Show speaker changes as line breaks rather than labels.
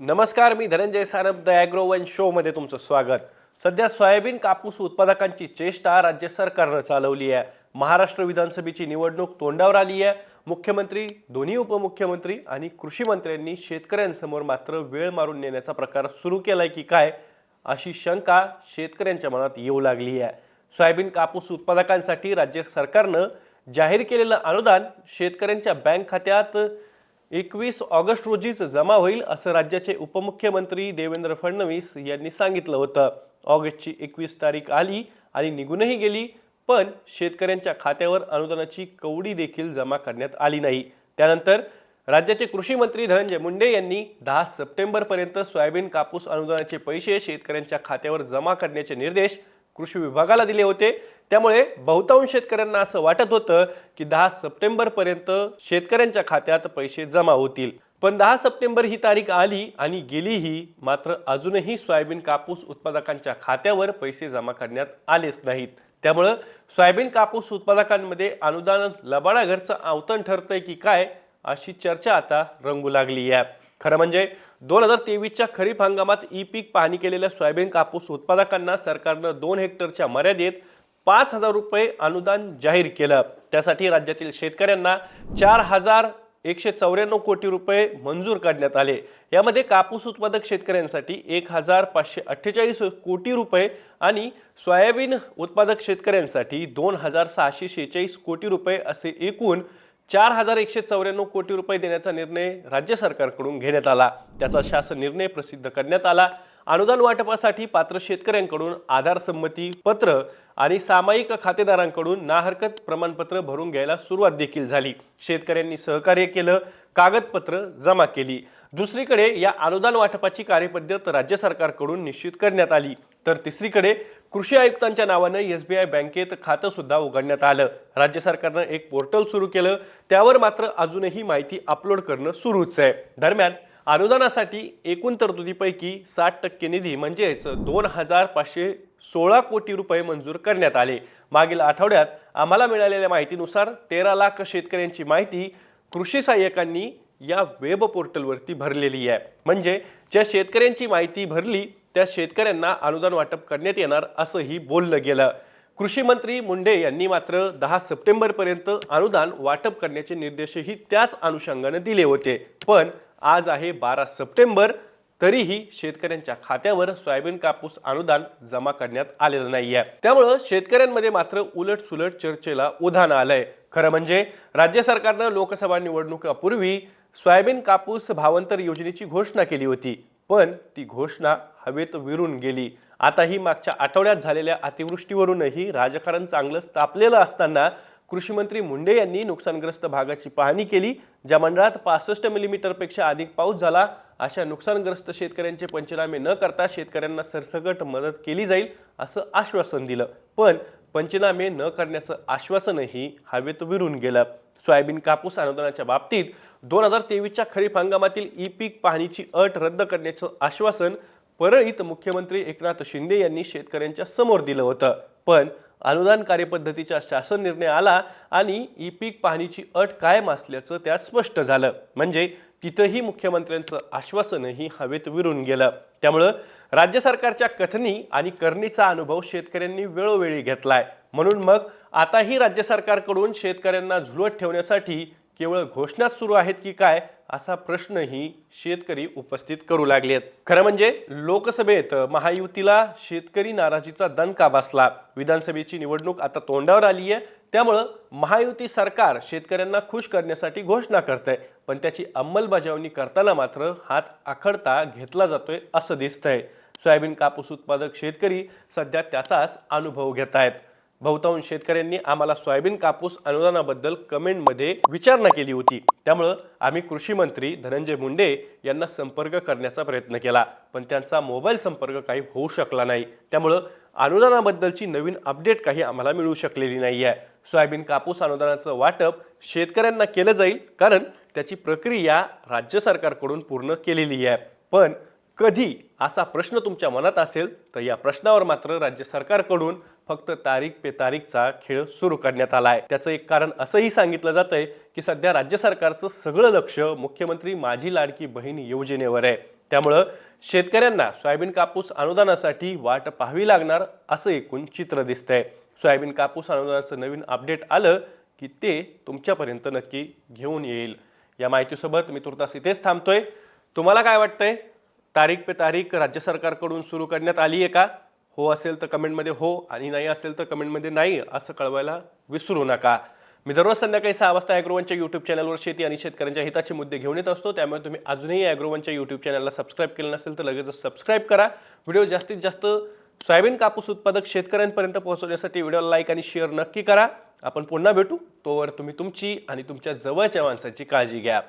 नमस्कार मी Dhananjay Sanap the agro one शोमध्ये तुमचं स्वागत. सध्या सोयाबीन कापूस उत्पादकांची चेष्टा राज्य सरकारनं चालवली आहे. महाराष्ट्र विधानसभेची निवडणूक तोंडावर आली आहे. मुख्यमंत्री दोन्ही उपमुख्यमंत्री आणि कृषी मंत्र्यांनी शेतकऱ्यांसमोर मात्र वेळ मारून नेण्याचा प्रकार सुरू केलाय की काय अशी शंका शेतकऱ्यांच्या मनात येऊ लागली आहे. सोयाबीन कापूस उत्पादकांसाठी राज्य सरकारनं जाहीर केलेलं अनुदान शेतकऱ्यांच्या बँक खात्यात एकवीस ऑगस्ट रोजीच जमा होईल असं राज्याचे उपमुख्यमंत्री देवेंद्र फडणवीस यांनी सांगितलं होतं. ऑगस्टची एकवीस तारीख आली आणि निघूनही गेली पण शेतकऱ्यांच्या खात्यावर अनुदानाची कवडी देखील जमा करण्यात आली नाही. त्यानंतर राज्याचे कृषी मंत्री धनंजय मुंडे यांनी दहा सप्टेंबरपर्यंत सोयाबीन कापूस अनुदानाचे पैसे शेतकऱ्यांच्या खात्यावर जमा करण्याचे निर्देश कृषी विभागाला दिले होते. त्यामुळे बहुतांश शेतकऱ्यांना असं वाटत होतं की दहा सप्टेंबरपर्यंत शेतकऱ्यांच्या खात्यात पैसे जमा होतील. पण दहा सप्टेंबर ही तारीख आली आणि गेलीही मात्र अजूनही सोयाबीन कापूस उत्पादकांच्या खात्यावर पैसे जमा करण्यात आलेच नाहीत. त्यामुळं सोयाबीन कापूस उत्पादकांमध्ये अनुदान लबाडाघरचं आवतण ठरतंय की काय अशी चर्चा आता रंगू लागली आहे. खरं म्हणजे दोन हजार तेवीसच्या खरीप हंगामात ई पीक पाहणी केलेल्या सोयाबीन कापूस उत्पादकांना सरकारनं दोन हेक्टरच्या मर्यादेत पाच हजार रुपये अनुदान जाहीर केलं. त्यासाठी राज्यातील शेतकऱ्यांना चार हजार एकशे चौऱ्याण्णव कोटी रुपये मंजूर करण्यात आले. यामध्ये कापूस उत्पादक शेतकऱ्यांसाठी एक हजार पाचशे अठ्ठेचाळीस कोटी रुपये आणि सोयाबीन उत्पादक शेतकऱ्यांसाठी दोन हजार सहाशे शेहेचाळीस कोटी रुपये असे एकूण चार हजार एकशे चौऱ्याण्णव कोटी रुपये देण्याचा निर्णय राज्य सरकारकडून घेण्यात आला. त्याचा शासन निर्णय प्रसिद्ध करण्यात आला. अनुदान वाटपासाठी पात्र शेतकऱ्यांकडून आधार संमती पत्र आणि सामायिक खातेदारांकडून नाहरकत प्रमाणपत्र भरून घ्यायला सुरुवात देखील झाली. शेतकऱ्यांनी सहकार्य केलं कागदपत्र जमा केली. दुसरीकडे या अनुदान वाटपाची कार्यपद्धत राज्य सरकारकडून निश्चित करण्यात आली. तर तिसरीकडे कृषी आयुक्तांच्या नावानं एस बी आय बँकेत खातं सुद्धा उघडण्यात आलं. राज्य सरकारनं एक पोर्टल सुरू केलं. त्यावर मात्र अजूनही माहिती अपलोड करणं सुरूच आहे. दरम्यान अनुदानासाठी एकूण तरतुदीपैकी साठ टक्के निधी म्हणजेच दोन हजार पाचशे सोळा कोटी रुपये मंजूर करण्यात आले. मागील आठवड्यात आम्हाला मिळालेल्या माहितीनुसार तेरा लाख शेतकऱ्यांची माहिती कृषी सहाय्यकांनी या वेब पोर्टलवरती भरलेली आहे. म्हणजे ज्या शेतकऱ्यांची माहिती भरली त्या शेतकऱ्यांना अनुदान वाटप करण्यात येणार असंही बोललं गेलं. कृषी मंत्री मुंडे यांनी मात्र दहा सप्टेंबरपर्यंत अनुदान वाटप करण्याचे निर्देशही त्याच अनुषंगाने दिले होते. पण आज आहे बारा सप्टेंबर तरीही शेतकऱ्यांच्या खात्यावर सोयाबीन कापूस अनुदान जमा करण्यात आलेलं नाहीये. त्यामुळं शेतकऱ्यांमध्ये मात्र उलट सुलट चर्चेला उधाण आलंय. खरं म्हणजे राज्य सरकारनं लोकसभा निवडणुकापूर्वी सोयाबीन कापूस भावांतर योजनेची घोषणा केली होती. पण ती घोषणा हवेत विरून गेली. आता ही मागच्या आठवड्यात झालेल्या अतिवृष्टीवरूनही राजकारण चांगलंच तापलेलं असताना कृषीमंत्री मुंडे यांनी नुकसानग्रस्त भागाची पाहणी केली ज्या मंडळात पासष्ट मिलीमीटरपेक्षा अधिक पाऊस झाला अशा नुकसानग्रस्त शेतकऱ्यांचे पंचनामे न करता शेतकऱ्यांना सरसकट मदत केली जाईल असं आश्वासन दिलं. पण पंचनामे न करण्याचं आश्वासनही हवेत विरून गेलं. सोयाबीन कापूस अनुदानाच्या बाबतीत दोन हजार तेवीसच्या खरीप हंगामातील ई पीक पाहणीची अट रद्द करण्याचं आश्वासन परळीत मुख्यमंत्री एकनाथ शिंदे यांनी शेतकऱ्यांच्या समोर दिलं होतं. पण अनुदान कार्यपद्धतीचा शासन निर्णय आला आणि ई पीक पाहणीची अट कायम असल्याचं त्यात स्पष्ट झालं. म्हणजे तिथंही मुख्यमंत्र्यांचं आश्वासनही हवेत विरून गेलं. त्यामुळं राज्य सरकारच्या कथनी आणि करणीचा अनुभव शेतकऱ्यांनी वेळोवेळी घेतलाय. म्हणून मग आताही राज्य सरकारकडून शेतकऱ्यांना झुलवत ठेवण्यासाठी केवळ घोषणाच सुरू आहेत की काय असा प्रश्नही शेतकरी उपस्थित करू लागलेत. खरं म्हणजे लोकसभेत महायुतीला शेतकरी नाराजीचा दणका बसला. विधानसभेची निवडणूक आता तोंडावर आली आहे. त्यामुळं महायुती सरकार शेतकऱ्यांना खुश करण्यासाठी घोषणा करत आहे पण त्याची अंमलबजावणी करताना मात्र हात आखडता घेतला जातोय असं दिसतंय. सोयाबीन कापूस उत्पादक शेतकरी सध्या त्याचाच अनुभव घेत आहेत बहुतांश शेतकऱ्यांनी आम्हाला सोयाबीन कापूस अनुदानाबद्दल कमेंटमध्ये विचारणा केली होती. त्यामुळं आम्ही कृषी मंत्री धनंजय मुंडे यांना संपर्क करण्याचा प्रयत्न केला. पण त्यांचा मोबाईल संपर्क काही होऊ शकला नाही. त्यामुळं अनुदानाबद्दलची नवीन अपडेट काही आम्हाला मिळू शकलेली नाही आहे सोयाबीन कापूस अनुदानाचं वाटप शेतकऱ्यांना केलं जाईल कारण त्याची प्रक्रिया राज्य सरकारकडून पूर्ण केलेली आहे. पण कधी असा प्रश्न तुमच्या मनात असेल तर या प्रश्नावर मात्र राज्य सरकारकडून फक्त तारीख पे तारीखचा खेळ सुरू करण्यात आला आहे त्याचं एक कारण असंही सांगितलं जातंय की सध्या राज्य सरकारचं सगळं लक्ष मुख्यमंत्री माझी लाडकी बहीण योजनेवर आहे. त्यामुळं शेतकऱ्यांना सोयाबीन कापूस अनुदानासाठी वाट पाहावी लागणार असं एकूण चित्र दिसतंय. सोयाबीन कापूस अनुदानाचं नवीन अपडेट आलं की ते तुमच्यापर्यंत नक्की घेऊन येईल. या माहितीसोबत मी तुर्तास इथेच थांबतोय. तुम्हाला काय वाटतंय? तारीख पे तारीख राज्य सरकारकडून सुरू करण्यात आली आहे का? हो असेल तर कमेंटमध्ये हो आणि नाही असेल तर कमेंटमध्ये नाही असं कळवायला विसरू नका. मी दररोज संध्याकाळी सहा वाजता ॲग्रोवनच्या यूट्यूब चॅनलवर शेती आणि शेतकऱ्यांच्या हिताचे मुद्दे घेऊन येत असतो. त्यामुळे तुम्ही अजूनही ॲग्रोवनच्या यूट्यूब चॅनलला सबस्क्राईब केलं नसेल तर लगेचच सबस्क्राईब करा. व्हिडिओ जास्तीत जास्त सोयाबीन कापूस उत्पादक शेतकऱ्यांपर्यंत पोहोचवण्यासाठी व्हिडिओला लाईक आणि शेअर नक्की करा. आपण पुन्हा भेटू. तोवर तुम्ही तुमची आणि तुमच्या जवळच्या माणसाची काळजी घ्या.